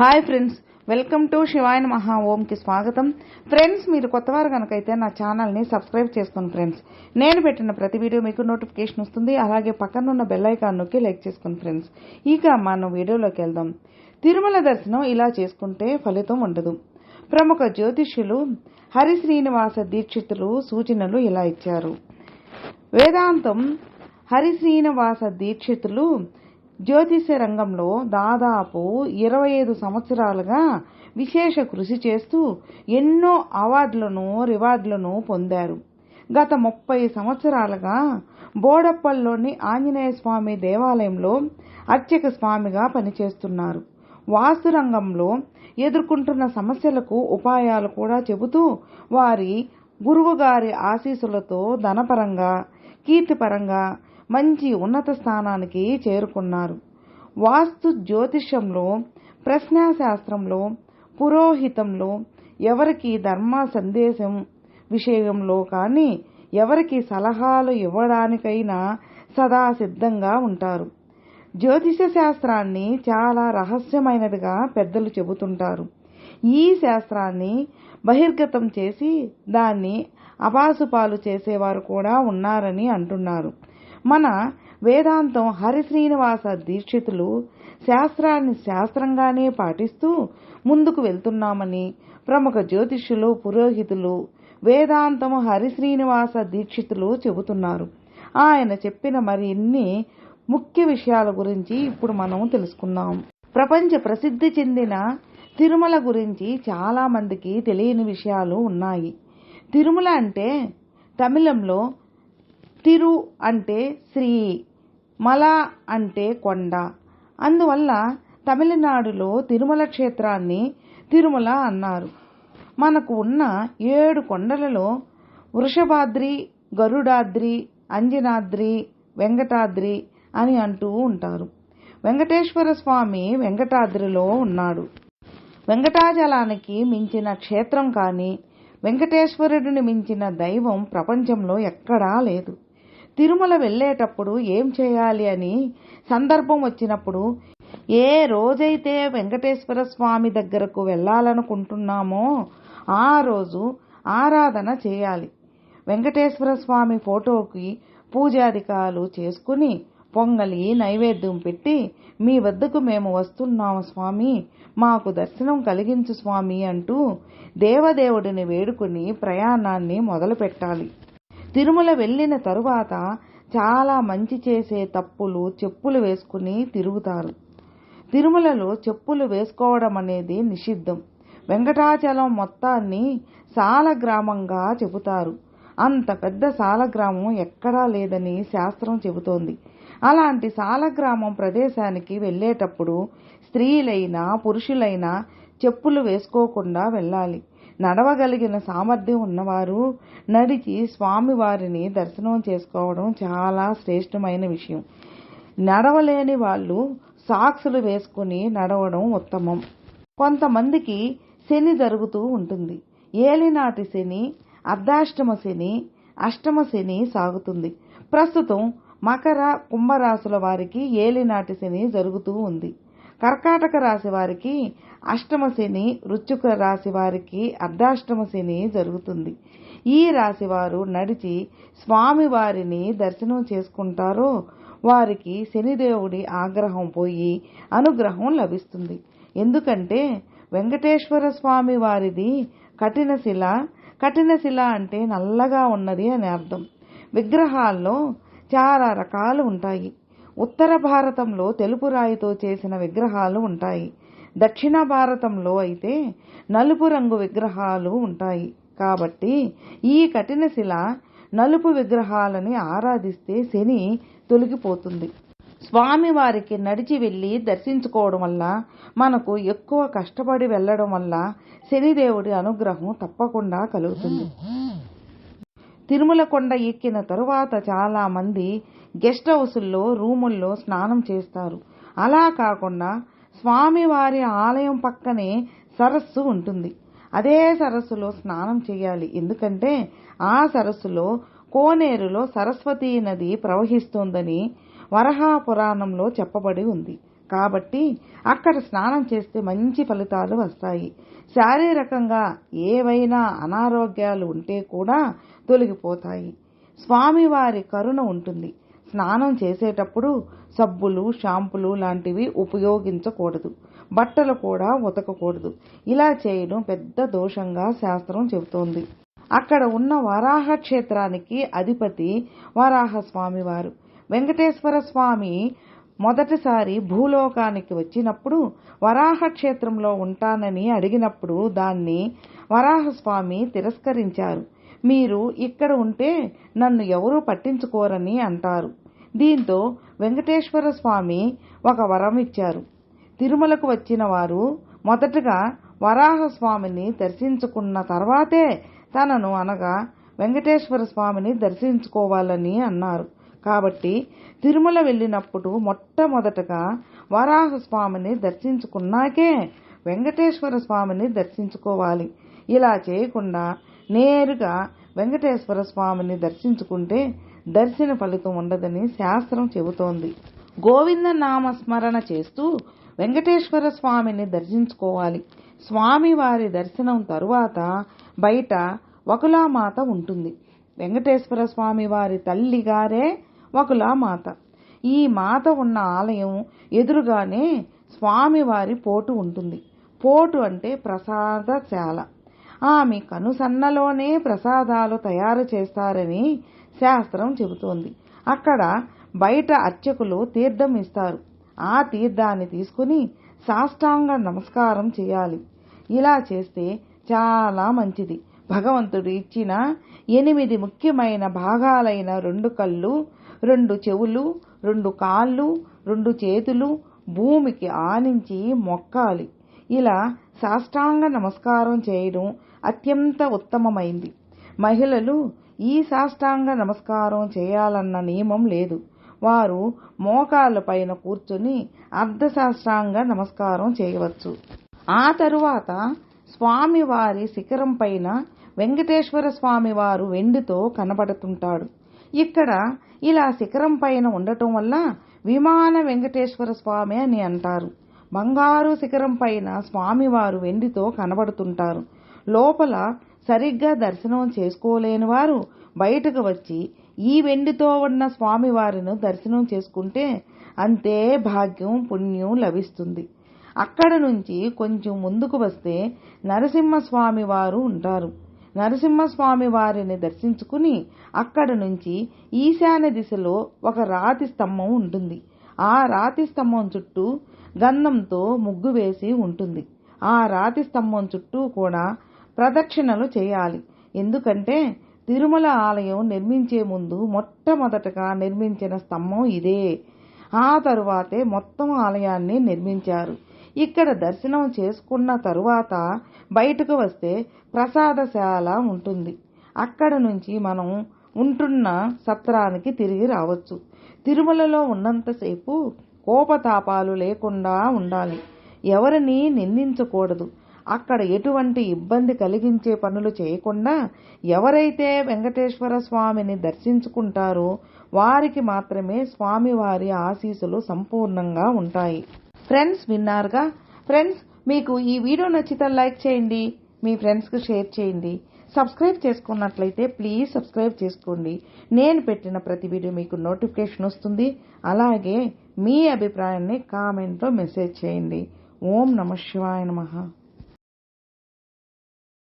Hi friends welcome to Shivayana మహా ఓంకి స్వాగతం ఫ్రెండ్స్ మీరు కొత్తవారు కనుకైతే నా ఛానల్ని సబ్స్క్రైబ్ చేసుకోండి ఫ్రెండ్స్ నేను పెట్టిన ప్రతి వీడియో మీకు నోటిఫికేషన్ వస్తుంది. అలాగే పక్కనున్న బెల్ ఐకాన్ నొక్కి లైక్ చేసుకోండి ఫ్రెండ్స్ ఇక మనం వీడియోలోకి వెళ్దాం. తిరుమల దర్శనం ఇలా చేసుకుంటే ఫలితం ఉండదు. ప్రముఖ జ్యోతిష్యులు హరి శ్రీనివాస దీక్షితులు సూచనలు ఇలా ఇచ్చారు. వేదాంతం హరి శ్రీనివాస దీక్షితులు జ్యోతిష్య రంగంలో దాదాపు ఇరవై ఐదు సంవత్సరాలుగా విశేష కృషి చేస్తూ ఎన్నో అవార్డులను రివార్డులను పొందారు. గత ముప్పై సంవత్సరాలుగా బోడప్పల్లోని ఆంజనేయ స్వామి దేవాలయంలో అర్చక స్వామిగా పనిచేస్తున్నారు. వాస్తు రంగంలో ఎదుర్కొంటున్న సమస్యలకు ఉపాయాలు కూడా చెబుతూ వారి గురువుగారి ఆశీస్సులతో ధనపరంగా కీర్తిపరంగా మంచి ఉన్నత స్థానానికి చేరుకున్నారు. వాస్తు జ్యోతిషంలో ప్రశ్నాశాస్త్రంలో పురోహితంలో ఎవరికి ధర్మ సందేశం విషయంలో కానీ ఎవరికి సలహాలు ఇవ్వడానికైనా సదా సిద్ధంగా ఉంటారు. జ్యోతిష శాస్త్రాన్ని చాలా రహస్యమైనదిగా పెద్దలు చెబుతుంటారు. ఈ శాస్త్రాన్ని బహిర్గతం చేసి దాన్ని అపాసుపాలు చేసేవారు కూడా ఉన్నారని అంటున్నారు. మన వేదాంతం హరి శ్రీనివాస దీక్షితులు శాస్త్రాన్ని శాస్త్రంగానే పాటిస్తూ ముందుకు వెళ్తున్నామని ప్రముఖ జ్యోతిష్యులు పురోహితులు వేదాంతం హరి శ్రీనివాస దీక్షితులు చెబుతున్నారు. ఆయన చెప్పిన మరిన్ని ముఖ్య విషయాల గురించి ఇప్పుడు మనం తెలుసుకుందాం. ప్రపంచ ప్రసిద్ధి చెందిన తిరుమల గురించి చాలా మందికి తెలియని విషయాలు ఉన్నాయి. తిరుమల అంటే తమిళంలో తిరు అంటే శ్రీ మల అంటే కొండ. అందువల్ల తమిళనాడులో తిరుమల క్షేత్రాన్ని తిరుమల అన్నారు. మనకు ఉన్న ఏడు కొండలలో వృషభాద్రి గరుడాద్రి అంజనాద్రి వెంకటాద్రి అని అంటూ ఉంటారు. వెంకటేశ్వర స్వామి వెంకటాద్రిలో ఉన్నాడు. వెంకటాచలానికి మించిన క్షేత్రం కానీ వెంకటేశ్వరుడిని మించిన దైవం ప్రపంచంలో ఎక్కడా లేదు. తిరుమల వెళ్ళేటప్పుడు ఏం చేయాలి అని సందర్భం వచ్చినప్పుడు ఏ రోజైతే వెంకటేశ్వర స్వామి దగ్గరకు వెళ్ళాలనుకుంటున్నామో ఆ రోజు ఆరాధన చేయాలి. వెంకటేశ్వర స్వామి ఫోటోకి పూజాధికాలు చేసుకుని పొంగలి నైవేద్యం పెట్టి మీ వద్దకు మేము వస్తున్నాము స్వామి మాకు దర్శనం కలిగించు స్వామి అంటూ దేవదేవుడిని వేడుకుని ప్రయాణాన్ని మొదలుపెట్టాలి. తిరుమల వెళ్ళిన తరువాత చాలా మంచి చేసే తప్పులు చెప్పులు వేసుకుని తిరుగుతారు. తిరుమలలో చెప్పులు వేసుకోవడం అనేది నిషిద్ధం. వెంకటాచలం మొత్తాన్ని సాలగ్రామంగా చెబుతారు. అంత పెద్ద సాలగ్రామం ఎక్కడా లేదని శాస్త్రం చెబుతోంది. అలాంటి సాలగ్రామం ప్రదేశానికి వెళ్ళేటప్పుడు స్త్రీలైనా పురుషులైనా చెప్పులు వేసుకోకుండా వెళ్ళాలి. నడవగలిగిన సామర్థ్యం ఉన్నవారు నడిచి స్వామివారిని దర్శనం చేసుకోవడం చాలా శ్రేష్టమైన విషయం. నడవలేని వాళ్ళు సాక్సులు వేసుకుని నడవడం ఉత్తమం. కొంతమందికి శని జరుగుతూ ఉంటుంది. ఏలినాటి శని అర్ధాష్టమ శని అష్టమ శని సాగుతుంది. ప్రస్తుతం మకర కుంభరాశుల వారికి ఏలినాటి శని జరుగుతూ ఉంది. కర్కాటక రాశి వారికి అష్టమ శని వృశ్చిక రాశి వారికి అర్ధాష్టమ శని జరుగుతుంది. ఈ రాశి వారు నడిచి స్వామివారిని దర్శనం చేసుకుంటారో వారికి శనిదేవుడి ఆగ్రహం పోయి అనుగ్రహం లభిస్తుంది. ఎందుకంటే వెంకటేశ్వర స్వామి వారిది కఠిన శిల కఠిన శిల అంటే నల్లగా ఉన్నది అని అర్థం. విగ్రహాల్లో చాలా రకాలు ఉంటాయి. ఉత్తర భారతంలో తెలుపు రాయితో చేసిన విగ్రహాలు ఉంటాయి. దక్షిణ భారతంలో అయితే నలుపు రంగు విగ్రహాలు ఉంటాయి. కాబట్టి ఈ కఠిన శిల నలుపు విగ్రహాలని ఆరాధిస్తే శని తొలగిపోతుంది. స్వామివారికి నడిచి వెళ్ళి దర్శించుకోవడం వల్ల మనకు ఎక్కువ కష్టపడి వెళ్ళడం వల్ల శనిదేవుడి అనుగ్రహం తప్పకుండా కలుగుతుంది. తిరుమల కొండ ఎక్కిన తరువాత చాలా మంది గెస్ట్ హౌసుల్లో రూముల్లో స్నానం చేస్తారు. అలా కాకుండా స్వామివారి ఆలయం పక్కనే సరస్సు ఉంటుంది. అదే సరస్సులో స్నానం చేయాలి. ఎందుకంటే ఆ సరస్సులో కోనేరులో సరస్వతీ నది ప్రవహిస్తోందని వరహా పురాణంలో చెప్పబడి ఉంది. కాబట్టి అక్కడ స్నానం చేస్తే మంచి ఫలితాలు వస్తాయి. శారీరకంగా ఏవైనా అనారోగ్యాలు ఉంటే కూడా తొలగిపోతాయి. స్వామివారి కరుణ ఉంటుంది. స్నానం చేసేటప్పుడు సబ్బులు షాంపులు లాంటివి ఉపయోగించకూడదు. బట్టలు కూడా ఉతకకూడదు. ఇలా చేయడం పెద్ద దోషంగా శాస్త్రం చెబుతోంది. అక్కడ ఉన్న వరాహ క్షేత్రానికి అధిపతి వరాహ స్వామివారు వెంకటేశ్వర స్వామి మొదటిసారి భూలోకానికి వచ్చినప్పుడు వరాహ క్షేత్రంలో ఉంటానని అడిగినప్పుడు దాన్ని వరాహస్వామి తిరస్కరించారు. మీరు ఇక్కడ ఉంటే నన్ను ఎవరూ పట్టించుకోరని అంటారు. దీంతో వెంకటేశ్వర స్వామి ఒక వరం ఇచ్చారు. తిరుమలకు వచ్చిన వారు మొదటగా వరాహస్వామిని దర్శించుకున్న తర్వాతే తనను అనగా వెంకటేశ్వర స్వామిని దర్శించుకోవాలని అన్నారు. కాబట్టి తిరుమల వెళ్ళినప్పుడు మొట్టమొదటగా వరాహస్వామిని దర్శించుకున్నాకే వెంకటేశ్వర స్వామిని దర్శించుకోవాలి. ఇలా చేయకుండా నేరుగా వెంకటేశ్వర స్వామిని దర్శించుకుంటే దర్శన ఫలితం ఉండదని శాస్త్రం చెబుతోంది. గోవింద నామ స్మరణ చేస్తూ వెంకటేశ్వర స్వామిని దర్శించుకోవాలి. స్వామివారి దర్శనం తరువాత బయట వకులామాత ఉంటుంది. వెంకటేశ్వర స్వామి వారి తల్లిగారే వకులామాత. ఈ మాత ఉన్న ఆలయం ఎదురుగానే స్వామివారి పోటు ఉంటుంది. పోటు అంటే ప్రసాదశాల. ఆమె కనుసన్నలోనే ప్రసాదాలు తయారు చేస్తారని శాస్త్రం చెబుతోంది. అక్కడ బయట అర్చకులు తీర్థం ఇస్తారు. ఆ తీర్థాన్ని తీసుకుని సాష్టాంగ నమస్కారం చేయాలి. ఇలా చేస్తే చాలా మంచిది. భగవంతుడు ఇచ్చిన ఎనిమిది ముఖ్యమైన భాగాలైన రెండు కళ్ళు రెండు చెవులు రెండు కాళ్ళు రెండు చేతులు భూమికి ఆనించి మొక్కాలి. ఇలా సాష్టాంగ నమస్కారం చేయడం అత్యంత ఉత్తమమైంది. మహిళలు ఈ సాష్టాంగ నమస్కారం చేయాలన్న నియమం లేదు. వారు మోకాళ్ళ పైన కూర్చుని అర్ధశాస్త్రాంగ నమస్కారం చేయవచ్చు. ఆ తరువాత స్వామివారి శిఖరం పైన వెంకటేశ్వర స్వామివారు వెండితో కనబడుతుంటాడు. ఇక్కడ ఇలా శిఖరం పైన ఉండటం వల్ల విమాన వెంకటేశ్వర స్వామి అని అంటారు. బంగారు శిఖరం పైన స్వామివారు వెండితో కనబడుతుంటారు. లోపల సరిగ్గా దర్శనం చేసుకోలేని వారు బయటకు వచ్చి ఈ వెండితో ఉన్న స్వామివారిని దర్శనం చేసుకుంటే అంతే భాగ్యం పుణ్యం లభిస్తుంది. అక్కడ నుంచి కొంచెం ముందుకు వస్తే నరసింహస్వామి వారు ఉంటారు. నరసింహస్వామి వారిని దర్శించుకుని అక్కడ నుంచి ఈశాన్య దిశలో ఒక రాతి స్తంభం ఉంటుంది. ఆ రాతి స్తంభం చుట్టూ గంధంతో ముగ్గు వేసి ఉంటుంది. ఆ రాతి స్తంభం చుట్టూ కూడా ప్రదక్షిణలు చేయాలి. ఎందుకంటే తిరుమల ఆలయం నిర్మించే ముందు మొట్టమొదటగా నిర్మించిన స్తంభం ఇదే. ఆ తరువాతే మొత్తం ఆలయాన్ని నిర్మించారు. ఇక్కడ దర్శనం చేసుకున్న తరువాత బయటకు వస్తే ప్రసాదశాల ఉంటుంది. అక్కడ నుంచి మనం ఉంటున్న సత్రానికి తిరిగి రావచ్చు. తిరుమలలో ఉన్నంతసేపు కోపతాపాలు లేకుండా ఉండాలి. ఎవరిని నిందించకూడదు. అక్కడ ఎటువంటి ఇబ్బంది కలిగించే పనులు చేయకుండా ఎవరైతే వెంకటేశ్వర స్వామిని దర్శించుకుంటారో వారికి మాత్రమే స్వామివారి ఆశీస్సులు సంపూర్ణంగా ఉంటాయి. ఫ్రెండ్స్ విన్నారుగా? ఫ్రెండ్స్ మీకు ఈ వీడియో నచ్చితే లైక్ చేయండి మీ ఫ్రెండ్స్కి షేర్ చేయండి. సబ్స్క్రైబ్ చేసుకున్నట్లయితే ప్లీజ్ సబ్స్క్రైబ్ చేసుకోండి. నేను పెట్టిన ప్రతి వీడియో మీకు నోటిఫికేషన్ వస్తుంది. అలాగే మీ అభిప్రాయాన్ని కామెంట్లో మెసేజ్ చేయండి. ఓం నమ శివాయ నమ.